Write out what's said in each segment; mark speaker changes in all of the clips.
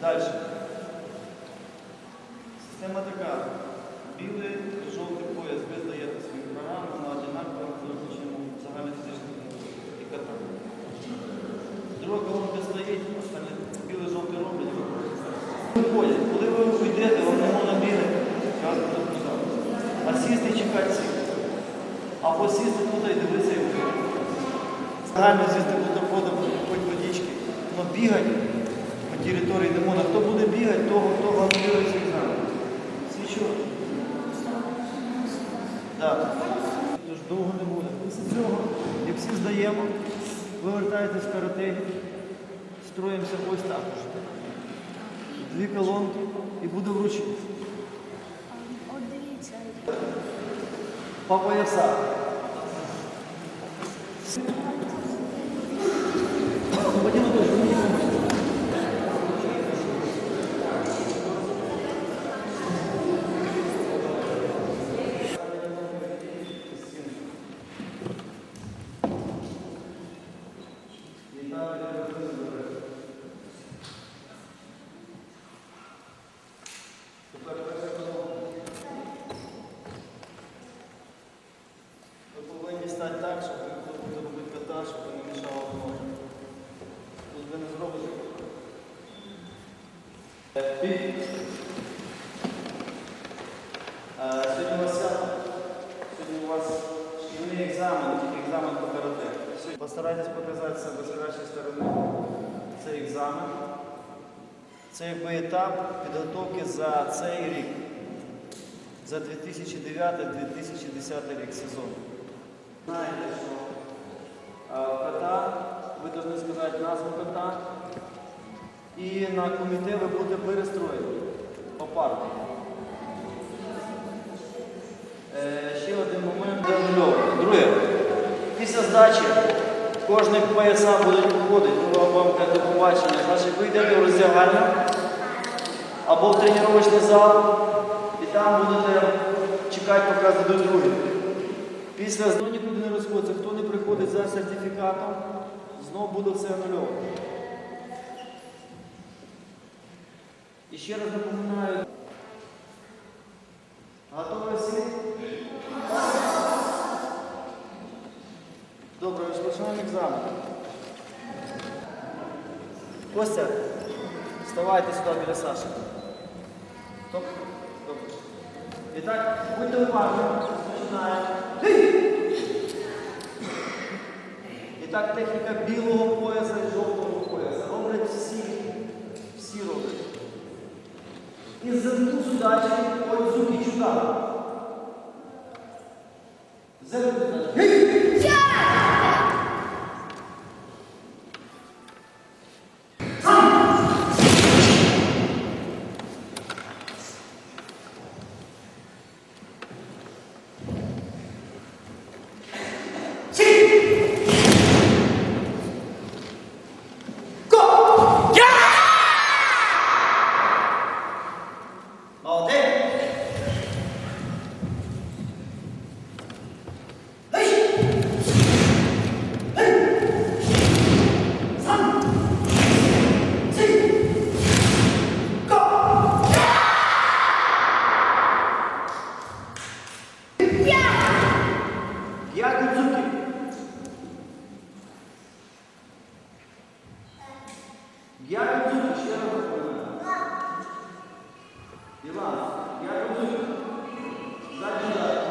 Speaker 1: Далі. Система така. Білий жовтий пояс ви здаєте свою на одинаковому визначеному загальнофізичному і ката. Друга колонка стоїть, остальні білий жовтий роблять. Пояс. Коли ви уйдете, вам не можна бігати, кажуть, записав. А сісти і чекати всіх. Або сісти тут і дивитися і виходити. Загально з'їсти бутербродом, хоч водички. Но бігати можна. Хто буде бігати, того, того аннулюється екзамен. Чого? Так. Тож довго не буде. Після цього, як всі здаємо, ви вертаєтесь в карате, строїмося ось так. Дві колонки і буде
Speaker 2: дивіться.
Speaker 1: По поясах. Вадим Анатольевич, вы мне поможете? Ви повинні стати так, щоб ви коли будете робити кота, щоб ви не мішали ноги. Тут ви не зробите. Е, пі- Е, Сьогодні у вас свято. Сьогодні у вас шкільний екзамен, тільки екзамен по карате. Сьогодні Постарайтесь себе з кращої сторони. Це екзамен. Це якби етап підготовки за цей рік. За 2009-2010 рік сезон. Знаєте, що кота, ви повинні сказати назву кота, і на коміте ви будете перестроєні попарно. Е, ще один момент. Друге, після здачі кожний пояса будуть виходити, ну, вам каже, до побачення. Значить, ви йдете в роздягальню або в тренувальний зал, і там будете чекати, поки здадуть другі. Після знову нікуди не розходиться. Хто не приходить за сертифікатом, знову буде все анульовано. І ще раз напоминаю. Готові всі? Добре, розпочинаємо екзамен. Костя, вставайте сюди біля Саші. Стоп. Добре. І так, будьте уважні. Починаємо. І так, техніка білого пояса і жовтого пояса. Роблять всі. Всі роблять. І зерну судачі ось зуки чуда. Зерну судачі. П'ять відсотків, ще раз розповідаю. Іван, я відсотків. Задній удар.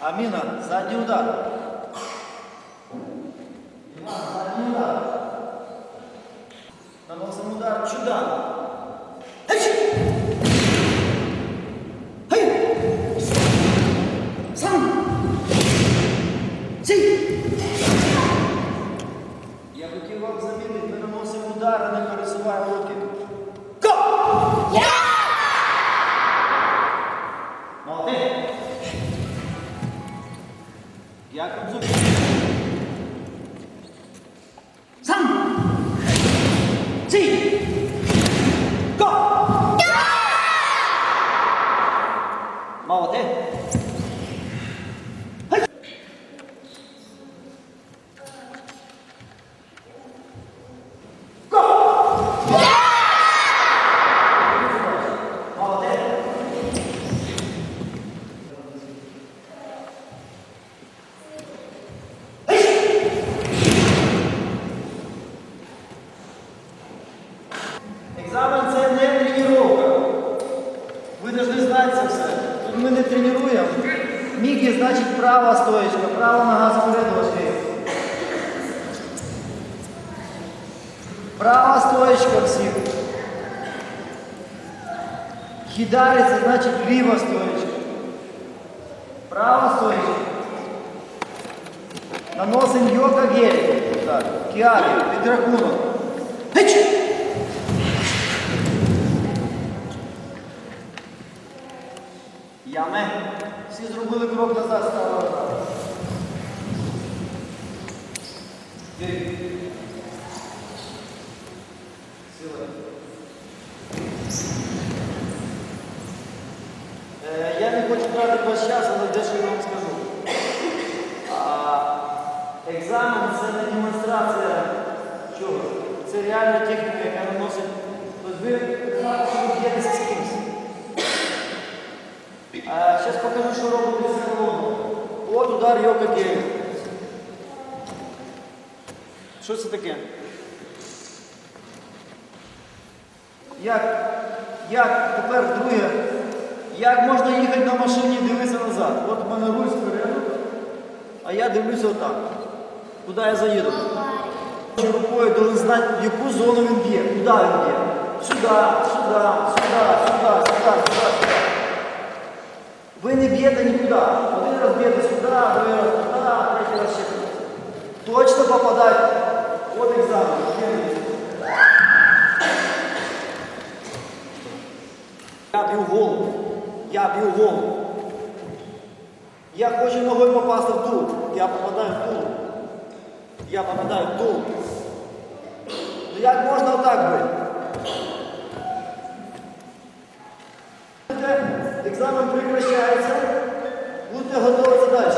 Speaker 1: Аміна, задній удар. See, всіх. Хідарі це значить ліва стоечка. Права стоечка. Наносимо йока гель. Так. Кіагі, підрахунок. Яме. Всі зробили крок назад, стало назад. Гель. Сила. Е, Я не хочу брати ваш час, але дещо я вам скажу. А, екзамен це не демонстрація чого. Це реальна техніка, яка наносить. Тобто ви знаєте, що ви б'єтеся з кимось. А, зараз покажу, що робить колону. От удар йока гель. Що це таке? Як, як тепер друге, як можна їхати на машині і дивитися назад? От у мене руль спереду, а я дивлюся отак. Куди я заїду? Рукою должен знати, в яку зону він б'є, куди він б'є. Сюди, сюди, сюди, сюди, сюди, сюди, сюди. Ви не б'єте нікуди. Один раз б'єте сюди, другий раз туди, третій раз ще туди. Точно попадать. От екзамен. Я б'ю в голову. Я б'ю в голову. Я хочу ногою попасти в тул. Я попадаю в тул. Я попадаю в тул. Ну як можна отак бити? Екзамен прекращається. Будьте готові далі.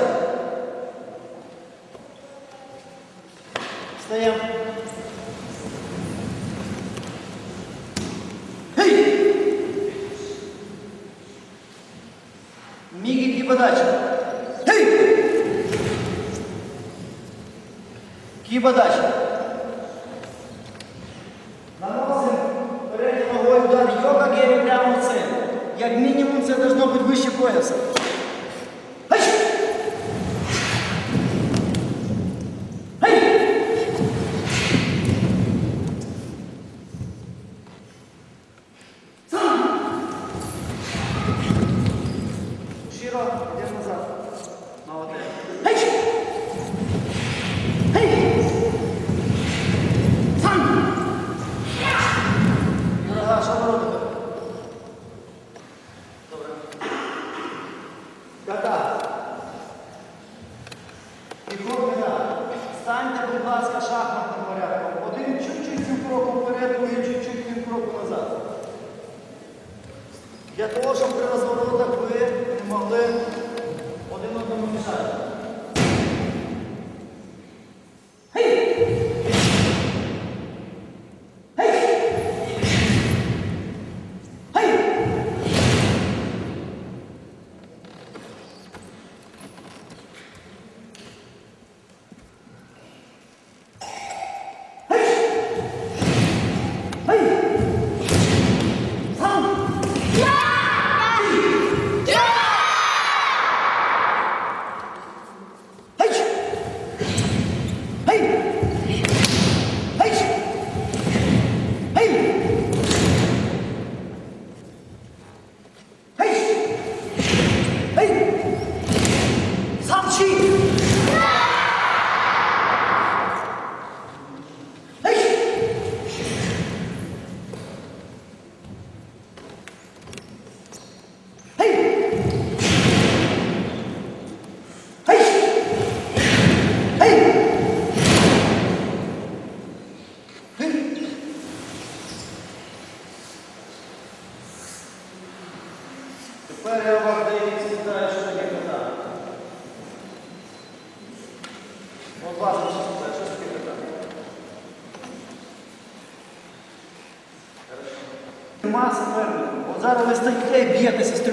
Speaker 1: Встаємо. Гей! Мігі подача. Гей! Кібодача. Наносимо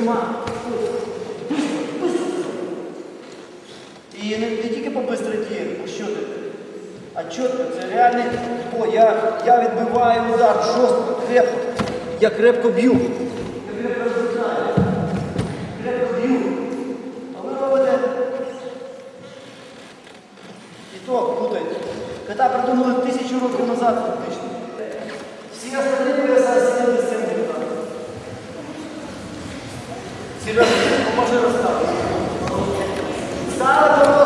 Speaker 1: Нема. І не, не тільки по діє, а що ти? А чітко, це реальний бо я, я відбиваю удар жорстко, крепко. Я крепко б'ю. Я крепко розбираю. Крепко б'ю. Але робите. І то путають. Кота придумали тисячу років назад фактично. Всі остальні пояса сіли. Сережа, поможи розставити.
Speaker 3: Стало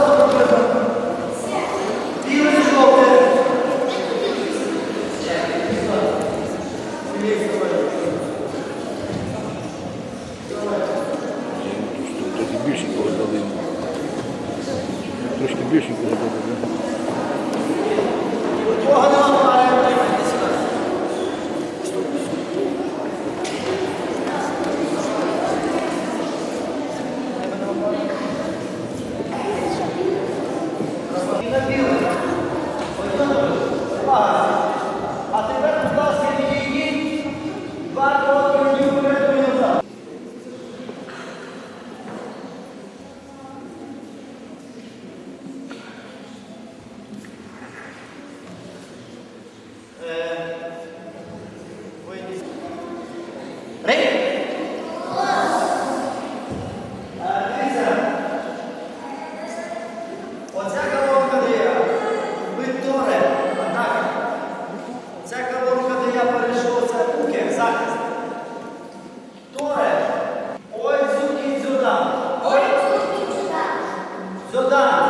Speaker 3: Então Dodá,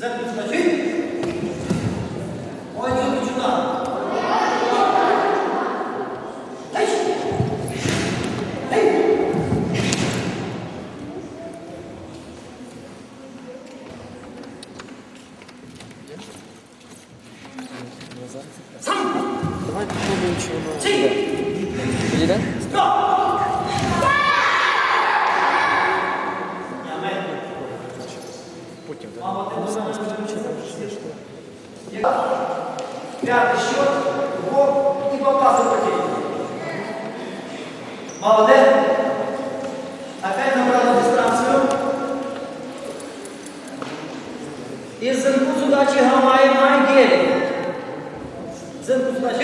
Speaker 3: Заключно. how am I getting?
Speaker 1: Dizendo que tu estás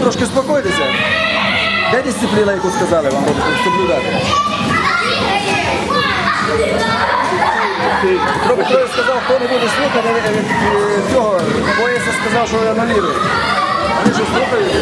Speaker 2: Трошки спокойтеся. Де дисципліна, яку сказали вам соблюдати? Тобто Хтось сказав, хто не буде слухати е, е, цього, боїться сказав, що я налірую. Вони що слухають?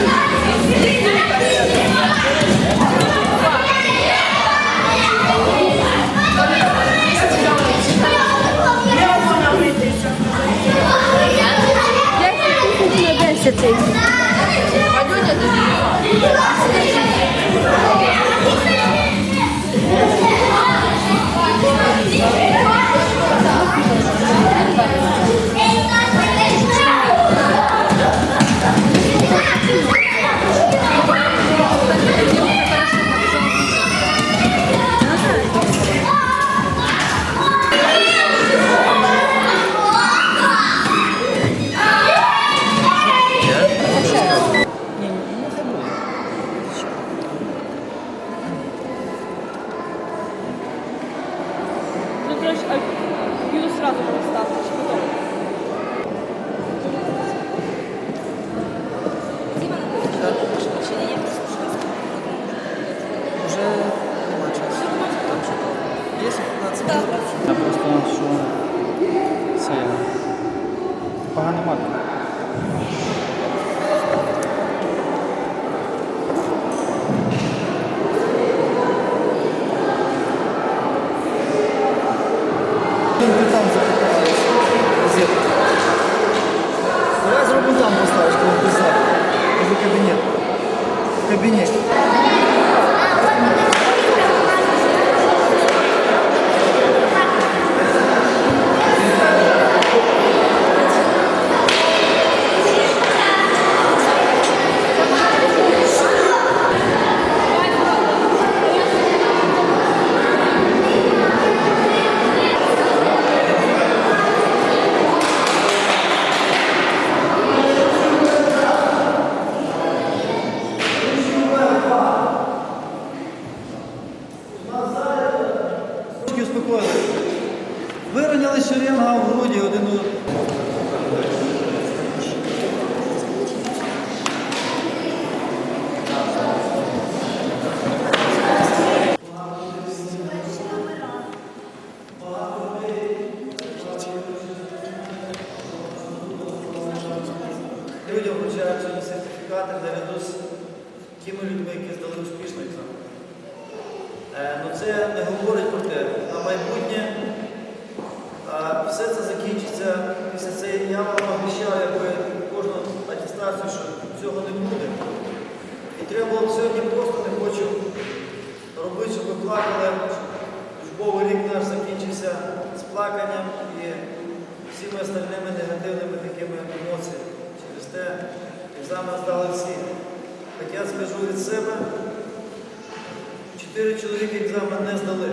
Speaker 1: підготувати, але рік наш закінчився з плаканням і всіми остальними негативними такими емоціями. Через те екзамен здали всі. Так я скажу від себе, чотири чоловіки екзамен не здали.